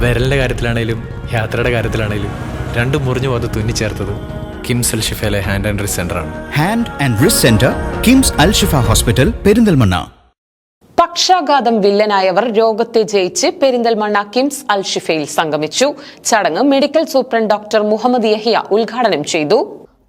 വിരലിന്റെ കാര്യത്തിലാണേലും യാത്രയുടെ കാര്യത്തിലാണേലും രണ്ടും മുറിഞ്ഞു പോകാതെ തുന്നിച്ചേർത്തത് കിംസ് അൽ ഷിഫയിലെ ഹാൻഡ് ആൻഡ് റിസ് ആണ്. Hand and wrist centre KIMS Al Shifa hospital Perinthalmanna. പക്ഷാഘാതം വില്ലനായവർ രോഗത്തെ ജയിച്ച് പെരിന്തൽമണ്ണ കിംസ് അൽ ഷിഫയിൽ സംഗമിച്ചു. ചടങ്ങ് medical superintendent doctor Muhammad Yahiya ഉദ്ഘാടനം ചെയ്തു.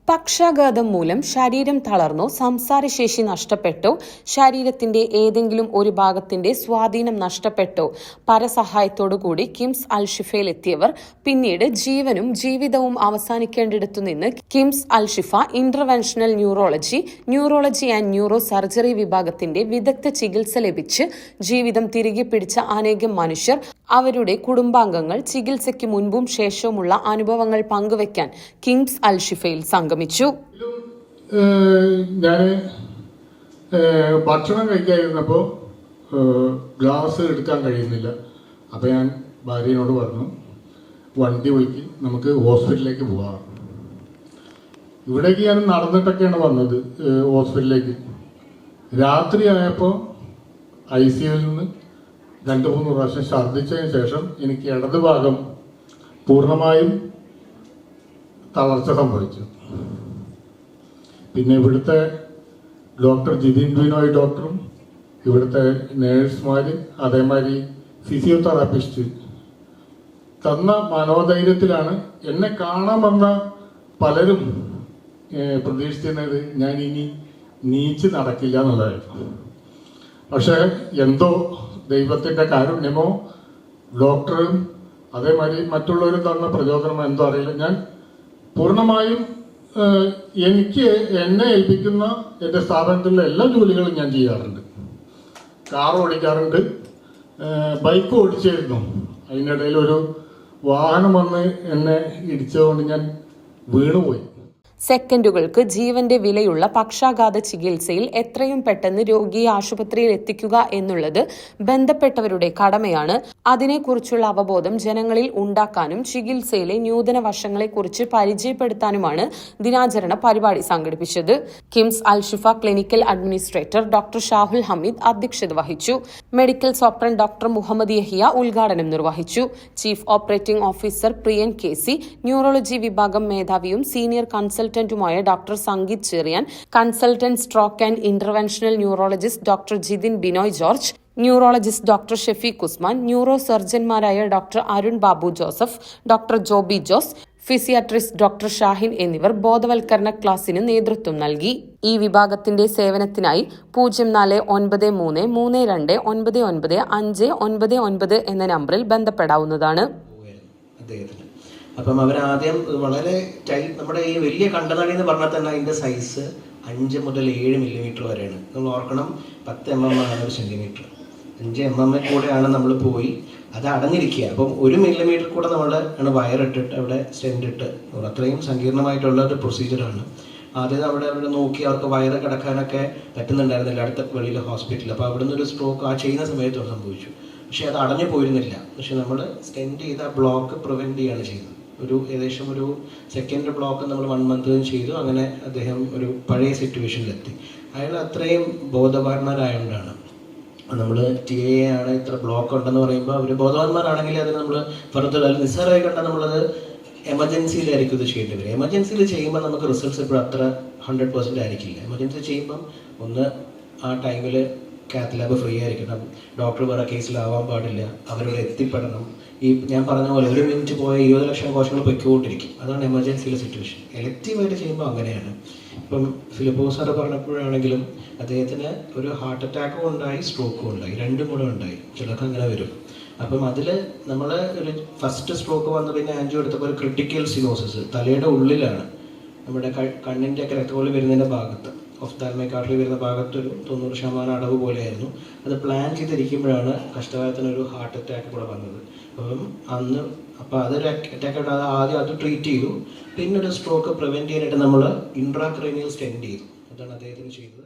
പക്ഷാഘാതം മൂലം ശരീരം തളർന്നോ സംസാരശേഷി നഷ്ടപ്പെട്ടോ ശരീരത്തിന്റെ ഏതെങ്കിലും ഒരു ഭാഗത്തിന്റെ സ്വാധീനം നഷ്ടപ്പെട്ടോ. പരസഹായത്തോടുകൂടി കിംസ് അൽഷിഫയിൽ എത്തിയവർ പിന്നീട് ജീവനും ജീവിതവും അവസാനിക്കേണ്ടിടത്തു നിന്ന് KIMS Alshifa interventional neurology neurology and neuro surgery വിഭാഗത്തിന്റെ വിദഗ്ധ ചികിത്സ ലഭിച്ച് ജീവിതം തിരികെ പിടിച്ച അനേകം മനുഷ്യർ അവരുടെ കുടുംബാംഗങ്ങൾ ചികിത്സയ്ക്ക് മുൻപും ശേഷവുമുള്ള അനുഭവങ്ങൾ പങ്കുവയ്ക്കാൻ കിങ്സ് അൽ ഷിഫയിൽ സംഗമിച്ചു ഞാൻ ഭക്ഷണം കഴിക്കാതിരുന്നപ്പോൾ ഗ്ലാസ് എടുക്കാൻ കഴിയുന്നില്ല. അപ്പോൾ ഞാൻ ഭാര്യയോട് പറഞ്ഞു വണ്ടി വിളിക്ക് നമുക്ക് ഹോസ്പിറ്റലിലേക്ക് പോവാം. ഇവിടേക്ക് ഞാൻ നടന്നിട്ടൊക്കെയാണ് വന്നത് ഹോസ്പിറ്റലിലേക്ക്. രാത്രി ആയപ്പോൾ ഐ സി യുവിൽ നിന്ന് രണ്ട് മൂന്ന് പ്രാവശ്യം ഛർദ്ദിച്ചതിന് ശേഷം എനിക്ക് ഇടത് ഭാഗം പൂർണമായും തളർച്ച സംഭവിച്ചു. പിന്നെ ഇവിടുത്തെ ഡോക്ടർ ജിതിൻ ബിനോയ് ഡോക്ടറും ഇവിടുത്തെ നേഴ്സുമാർ അതേമാതിരി ഫിസിയോതെറാപ്പിസ്റ്റ് തന്ന മനോധൈര്യത്തിലാണ് എന്നെ കാണാൻ വന്ന പലരും പ്രതീക്ഷിച്ചിരുന്നത് ഞാൻ ഇനി നീച്ച് നടക്കില്ല എന്നുള്ളതായിരുന്നു. പക്ഷേ എന്തോ ദൈവത്തിന്റെ കാരുണ്യമോ ഡോക്ടറും അതേമാതിരി മറ്റുള്ളവരും തന്ന പ്രചോദനമോ എന്തോ അറിയില്ല. ഞാൻ പൂർണമായും എനിക്ക് എന്നെ ഏൽപ്പിക്കുന്ന എന്റെ സ്ഥാപനത്തിലുള്ള എല്ലാ ജോലികളും ഞാൻ ചെയ്യാറുണ്ട്. കാർ ഓടിക്കാറുണ്ട്. ബൈക്ക് ഓടിച്ചിരുന്നു അതിനിടയിൽ ഒരു വാഹനം വന്ന് എന്നെ ഇടിച്ചതുകൊണ്ട് ഞാൻ വീണുപോയി. സെക്കൻഡുകൾക്ക് ജീവന്റെ വിലയുള്ള പക്ഷാഘാത ചികിത്സയിൽ എത്രയും പെട്ടെന്ന് രോഗിയെ ആശുപത്രിയിൽ എത്തിക്കുക എന്നുള്ളത് ബന്ധപ്പെട്ടവരുടെ കടമയാണ്. അതിനെക്കുറിച്ചുള്ള അവബോധം ജനങ്ങളിൽ ഉണ്ടാക്കാനും ചികിത്സയിലെ നൂതന വശങ്ങളെക്കുറിച്ച് പരിചയപ്പെടുത്താനുമാണ് ദിനാചരണ പരിപാടി സംഘടിപ്പിച്ചത്. KIMS Alshifa clinical administrator doctor Shahul Hameed അധ്യക്ഷത വഹിച്ചു. Medical superintendent doctor Muhammad Yahiya ഉദ്ഘാടനം നിർവഹിച്ചു. Chief operating officer Priyan K C neurology വിഭാഗം മേധാവിയും senior കൺസൾട്ടന്റുമായ doctor Sangeeth Cherian consultant stroke and interventional neurologist doctor Jithin Binoy George neurologist doctor Shefeeq Usman neuro സർജൻമാരായ doctor Arun Babu Joseph doctor Joby Jose physiatrist doctor Shahin എന്നിവർ ബോധവൽക്കരണ ക്ലാസിന് നേതൃത്വം നൽകി. ഈ വിഭാഗത്തിന്റെ സേവനത്തിനായി പൂജ്യം നാല് ഒൻപത് മൂന്ന് മൂന്ന് രണ്ട് ഒൻപത് ഒൻപത് അഞ്ച് ഒൻപത് ഒൻപത് എന്ന നമ്പറിൽ ബന്ധപ്പെടാവുന്നതാണ്. അദ്ദേഹത്തിന് അപ്പം അവരാദ്യം വളരെ ടൈറ്റ് നമ്മുടെ ഈ വലിയ കണ്ടനടി എന്ന് പറഞ്ഞാൽ തന്നെ അതിന്റെ സൈസ് അഞ്ച് മുതൽ ഏഴ് മില്ലിമീറ്റർ വരെയാണ്. നമ്മൾ ഓർക്കണം പത്ത് എം എം ആണ് ഒരു സെന്റിമീറ്റർ. അഞ്ച് എം എം കൂടെയാണ് നമ്മൾ പോയി അത് അടഞ്ഞിരിക്കുക. അപ്പം ഒരു മില്ലിമീറ്റർ കൂടെ നമ്മൾ ആണ് വയറിട്ടിട്ട് അവിടെ സ്റ്റെൻഡ് ഇട്ട് അത്രയും സങ്കീർണമായിട്ടുള്ള ഒരു പ്രൊസീജിയറാണ് ആദ്യം അവിടെ അവിടെ നോക്കി അവർക്ക് വയറ് കിടക്കാനൊക്കെ പറ്റുന്നുണ്ടായിരുന്നില്ല അടുത്ത വെളിയിലെ ഹോസ്പിറ്റലിൽ. അപ്പോൾ അവിടുന്ന് ഒരു സ്ട്രോക്ക് ആ ചെയ്യുന്ന സമയത്ത് സംഭവിച്ചു. പക്ഷേ അത് അടഞ്ഞു പോയിരുന്നില്ല. പക്ഷെ നമ്മൾ സ്റ്റെൻഡ് ചെയ്ത ബ്ലോക്ക് പ്രിവെന്റ് ചെയ്യാണ് ചെയ്തത് ഒരു ഏകദേശം ഒരു സെക്കൻഡ് ബ്ലോക്ക് നമ്മൾ വൺ മന്ത് ചെയ്തു. അങ്ങനെ അദ്ദേഹം ഒരു പഴയ സിറ്റുവേഷനിലെത്തി അയാൾ അത്രയും ബോധവാന്മാരായതുകൊണ്ടാണ് നമ്മൾ ടി എ ആണ് ഇത്ര ബ്ലോക്ക് ഉണ്ടെന്ന് പറയുമ്പോൾ അവർ ബോധവാന്മാരാണെങ്കിൽ അത് നമ്മൾ ഫർദർ അല്ലെങ്കിൽ നിസ്സാരമായി കണ്ടാൽ നമ്മളത് എമർജൻസിയിലായിരിക്കും ഇത് ചെയ്യേണ്ടി വരും എമർജൻസിയിൽ ചെയ്യുമ്പോൾ നമുക്ക് റിസൾട്ട്സ് ഇപ്പോൾ അത്ര ഹൺഡ്രഡ് പെർസെന്റ് ആയിരിക്കില്ല. എമർജൻസി ചെയ്യുമ്പം ഒന്ന് ആ ടൈമിൽ കാത്ത് ലാബ് ഫ്രീ ആയിരിക്കണം. ഡോക്ടർ വേറെ കേസിലാവാൻ പാടില്ല. അവരോട് എത്തിപ്പെടണം. ഈ ഞാൻ പറഞ്ഞ പോലെ ഒരു മിനിറ്റ് പോയ ഇരുപത് ലക്ഷം കോശങ്ങൾ പൊയ്ക്കൊണ്ടിരിക്കും. അതാണ് എമർജൻസിയിലെ സിറ്റുവേഷൻ എലക്റ്റീവായിട്ട് ചെയ്യുമ്പോൾ അങ്ങനെയാണ്. ഇപ്പം ഫിലിപ്പോ സാറ് പറഞ്ഞപ്പോഴാണെങ്കിലും അദ്ദേഹത്തിന് ഒരു ഹാർട്ട് അറ്റാക്കും ഉണ്ടായി സ്ട്രോക്കും ഉണ്ടായി. രണ്ടും കൂടെ ഉണ്ടായി. ചിലർക്ക് അങ്ങനെ വരും. അപ്പം അതിൽ നമ്മൾ ഒരു ഫസ്റ്റ് സ്ട്രോക്ക് വന്ന് പിന്നെ ആൻജിയോ എടുത്തപ്പോൾ ഒരു ക്രിട്ടിക്കൽ സിനോസിസ് തലയുടെ ഉള്ളിലാണ്. നമ്മുടെ കണ്ണിന്റെ ഒക്കെ രക്തപോലെ വരുന്നതിന്റെ ഭാഗത്ത്. ഒഫ്താൽമൈക്കാട്ടിൽ വരുന്ന ഭാഗത്തൊരു തൊണ്ണൂറ് ശതമാനം അടവ് പോലെയായിരുന്നു. അത് പ്ലാൻ ചെയ്തിരിക്കുമ്പോഴാണ് കഷ്ടകാലത്തിനൊരു ഹാർട്ട് അറ്റാക്ക് കൂടെ വന്നത്. അപ്പം അന്ന് അപ്പോൾ അതൊരു അറ്റാക്ക് ഉണ്ട് അത് ആദ്യം അത് ട്രീറ്റ് ചെയ്തു. പിന്നെ ഒരു സ്ട്രോക്ക് പ്രിവെന്റ് ചെയ്യാനായിട്ട് നമ്മൾ ഇൻട്രാക്രേനിയൽ സ്റ്റെൻഡ് ചെയ്തു. അതാണ് അദ്ദേഹത്തിന് ചെയ്തത്.